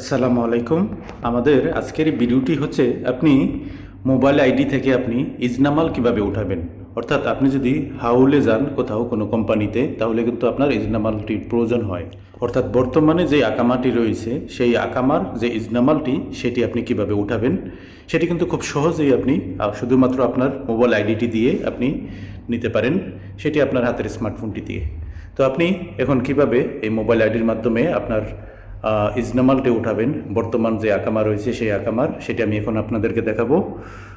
আসসালামু আলাইকুম। আমাদের আজকের ভিডিওটি হচ্ছে আপনি মোবাইল আইডি থেকে আপনি ইজনামাল কীভাবে উঠাবেন? অর্থাৎ আপনি যদি হাউলে যান কোথাও কোনো কোম্পানিতে, তাহলে কিন্তু আপনার ইজনামালটির প্রয়োজন হয়। অর্থাৎ বর্তমানে যে আকামাটি রয়েছে, সেই আকামার যে ইজনামালটি, সেটি আপনি কীভাবে উঠাবেন? সেটি কিন্তু খুব সহজেই আপনি শুধুমাত্র আপনার মোবাইল আইডিটি দিয়ে আপনি নিতে পারেন। সেটি আপনার হাতের স্মার্টফোনটি দিয়ে। তো আপনি এখন কীভাবে এই মোবাইল আইডির মাধ্যমে আপনার ইজনামালটি উঠাবেন। বর্তমান যে আকামা রয়েছে, সেই আকামার, সেটি আমি এখন আপনাদেরকে দেখাবো।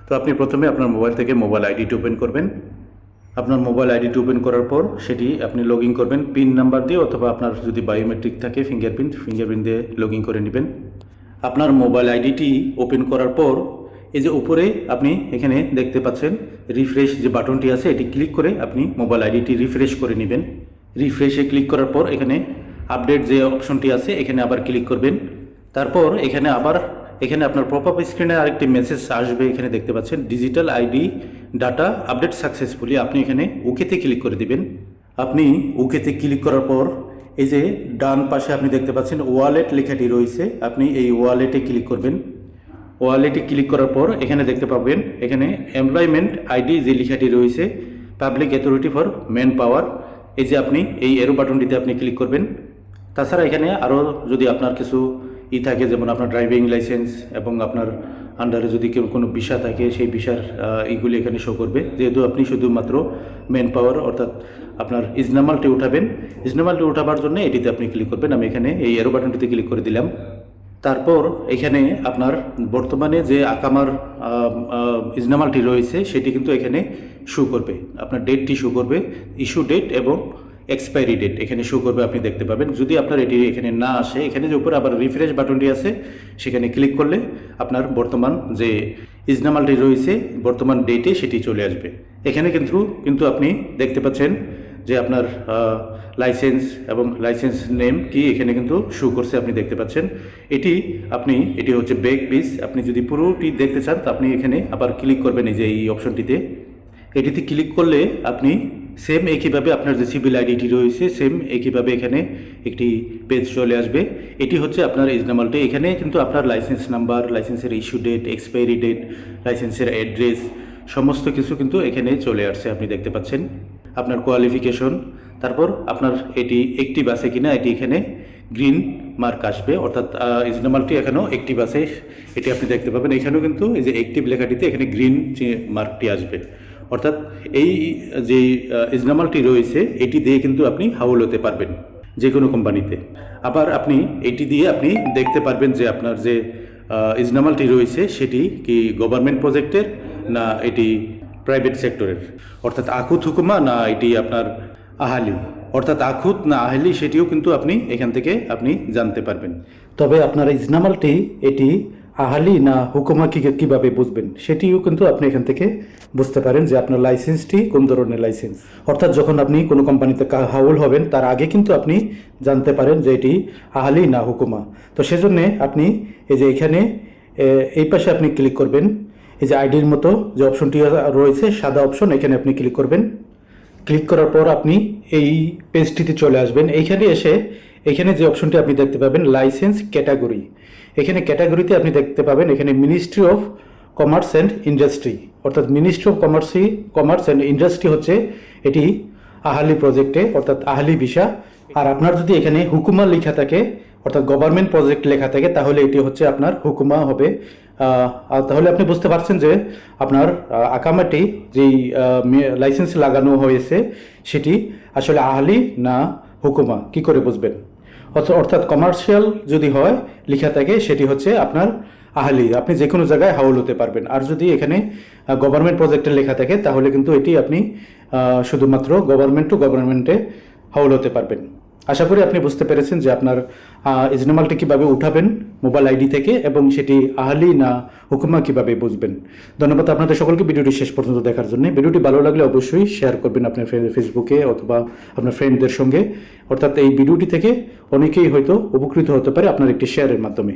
তো আপনি প্রথমে আপনার মোবাইল থেকে মোবাইল আইডিটি ওপেন করবেন। আপনার মোবাইল আইডিটি ওপেন করার পর সেটি আপনি লগ ইন করবেন। পিন নাম্বার দিয়ে অথবা আপনার যদি বায়োমেট্রিক থাকে, ফিঙ্গারপ্রিন্ট ফিঙ্গারপ্রিন্ট দিয়ে লগ ইন করে নেবেন। আপনার মোবাইল আইডিটি ওপেন করার পর এই যে উপরে আপনি এখানে দেখতে পাচ্ছেন রিফ্রেশ যে বাটনটি আছে, এটি ক্লিক করে আপনি মোবাইল আইডিটি রিফ্রেশ করে নেবেন। রিফ্রেশে ক্লিক করার পর এখানে আপডেট যে অপশনটি আছে, এখানে আবার ক্লিক করবেন। তারপর এখানে আবার, এখানে আপনার পপ আপ স্ক্রিনে আরেকটি মেসেজ আসবে, এখানে দেখতে পাচ্ছেন digital ID data update successfully আপনি এখানে ওকেতে ক্লিক করে দিবেন। আপনি ওকেতে ক্লিক করার পর, এই যে ডান পাশে আপনি দেখতে পাচ্ছেন ওয়ালেট লেখাটি রয়েছে, আপনি এই ওয়ালেটে ক্লিক করবেন। ওয়ালেটে ক্লিক করার পর, এখানে দেখতে পাবেন, এখানে এমপ্লয়মেন্ট আইডি যে লেখাটি রয়েছে public authority for manpower এই যে আপনি, এই এরো বাটনটিতে আপনি ক্লিক করবেন। তাছাড়া এখানে আরও যদি আপনার কিছু ই থাকে, যেমন আপনার ড্রাইভিং লাইসেন্স এবং আপনার আন্ডারে যদি কেউ কোনো ভিসা থাকে, সেই ভিসার এইগুলি এখানে শো করবে। যেহেতু আপনি শুধুমাত্র ম্যান পাওয়ার অর্থাৎ আপনার ইজনামালটি উঠাবেন। ইজনামালটি উঠাবার জন্য এটিতে আপনি ক্লিক করবেন। আমি এখানে এই এরো বাটনটিতে ক্লিক করে দিলাম। তারপর এখানে আপনার বর্তমানে যে আকামার ইজনামালটি রয়েছে, সেটি কিন্তু এখানে শো করবে। আপনার ডেটটি শো করবে। ইস্যু ডেট এবং এক্সপায়ারি ডেট এখানে শো করবে, আপনি দেখতে পাবেন। যদি আপনার এটি এখানে না আসে, এখানে যে উপরে আবার রিফ্রেশ বাটনটি আছে, সেখানে ক্লিক করলে আপনার বর্তমান যে ইজনামালটি রয়েছে, বর্তমান ডেটে সেটি চলে আসবে। এখানে কিন্তু কিন্তু আপনি দেখতে পাচ্ছেন যে আপনার লাইসেন্স এবং লাইসেন্স নেম কি এখানে কিন্তু শো করছে, আপনি দেখতে পাচ্ছেন। এটি আপনি, এটি হচ্ছে ব্যাক পিস আপনি যদি পুরোটি দেখতে চান, তো আপনি এখানে আবার ক্লিক করবেন এই যে এই অপশনটিতে এটিতে ক্লিক করলে আপনি সেম একইভাবে আপনার যে সিভিল আইডিটি রয়েছে সেম একইভাবে এখানে একটি পেজ চলে আসবে। এটি হচ্ছে আপনার ইজনামালটি এখানে কিন্তু আপনার লাইসেন্স নাম্বার লাইসেন্সের ইস্যু ডেট এক্সপায়ারি ডেট লাইসেন্সের অ্যাড্রেস সমস্ত কিছু কিন্তু এখানে চলে আসছে, আপনি দেখতে পাচ্ছেন। আপনার কোয়ালিফিকেশন তারপর আপনার এটি একটিভ আছে কিনা, এটি এখানে গ্রিন মার্ক আসবে। অর্থাৎ ইজনামালটি এখানেও একটিভ আছে। এটি আপনি দেখতে পাবেন। এখানেও কিন্তু এই যে একটিভ লেখাটিতে এখানে গ্রিন মার্কটি আসবে। অর্থাৎ এই, যে ইজনামালটি রয়েছে, এটি দিয়ে কিন্তু আপনি হাউল হতে পারবেন যে কোনো কোম্পানিতে। আবার আপনি এটি দিয়ে আপনি দেখতে পারবেন যে আপনার যে ইজনামালটি রয়েছে, সেটি কি গভর্নমেন্ট প্রজেক্টের না এটি প্রাইভেট সেক্টরের অর্থাৎ আকুত হুকুমা না এটি আপনার আহালি? অর্থাৎ আকুত না আহালি, সেটিও কিন্তু আপনি এখান থেকে আপনি জানতে পারবেন। তবে আপনার ইজনামালটি, এটি আহালি না হুকুমা কি কীভাবে বুঝবেন? সেটিও কিন্তু আপনি এখান থেকে বুঝতে পারেন যে আপনার লাইসেন্সটি কোন ধরনের লাইসেন্স। অর্থাৎ যখন আপনি কোনো কোম্পানিতে হাউল হবেন, তার আগে কিন্তু আপনি জানতে পারেন যে এটি আহালি না হুকুমা। তো সেজন্যে আপনি এই যে এখানে এই পাশে আপনি ক্লিক করবেন। এই যে আইডির মতো যে অপশনটি রয়েছে, সাদা অপশন, এখানে আপনি ক্লিক করবেন। ক্লিক করার পর আপনি এই পেজটিতে চলে আসবেন। এইখানে এসে এখানে যে অপশনটি আপনি দেখতে পাবেন, লাইসেন্স ক্যাটাগরি। এখানে ক্যাটাগরিতে আপনি দেখতে পাবেন, এখানে ministry of commerce and industry. অর্থাৎ ministry of কমার্সি commerce and industry হচ্ছে এটি আহালি প্রজেক্টে, অর্থাৎ আহালি ভিসা। আর আপনার যদি এখানে হুকুমা লেখা থাকে, অর্থাৎ গভর্নমেন্ট প্রজেক্ট লেখা থাকে, তাহলে এটি হচ্ছে আপনার হুকুমা হবে। আর তাহলে আপনি বুঝতে পারছেন যে আপনার আকামাটি যেই লাইসেন্স লাগানো হয়েছে, সেটি আসলে আহালি না হুকুমা? কি করে বুঝবেন? অর্থাৎ কমার্শিয়াল যদি হয়, লেখা থাকে, সেটি হচ্ছে আপনার আহলি। আপনি যে কোনো জায়গায় হাউল হতে পারবেন। আর যদি এখানে গভর্নমেন্ট প্রজেক্টে লেখা থাকে, তাহলে কিন্তু এটি আপনি শুধুমাত্র গভর্নমেন্ট টু গভর্নমেন্টে হাউল হতে পারবেন। আশা করি আপনি বুঝতে পেরেছেন যে আপনার ইজনেমালটি কীভাবে উঠাবেন মোবাইল আইডি থেকে এবং সেটি আহলি না হুকুমা কীভাবে বুঝবেন। ধন্যবাদ আপনাদের সকলকে। ভিডিওটি শেষ পর্যন্ত দেখার জন্য। ভিডিওটি ভালো লাগলে অবশ্যই শেয়ার করবেন আপনার ফেসবুকে অথবা আপনার ফ্রেন্ডদের সঙ্গে। অর্থাৎ এই ভিডিওটি থেকে অনেকেই হয়তো উপকৃত হতে পারে আপনার একটি শেয়ারের মাধ্যমে।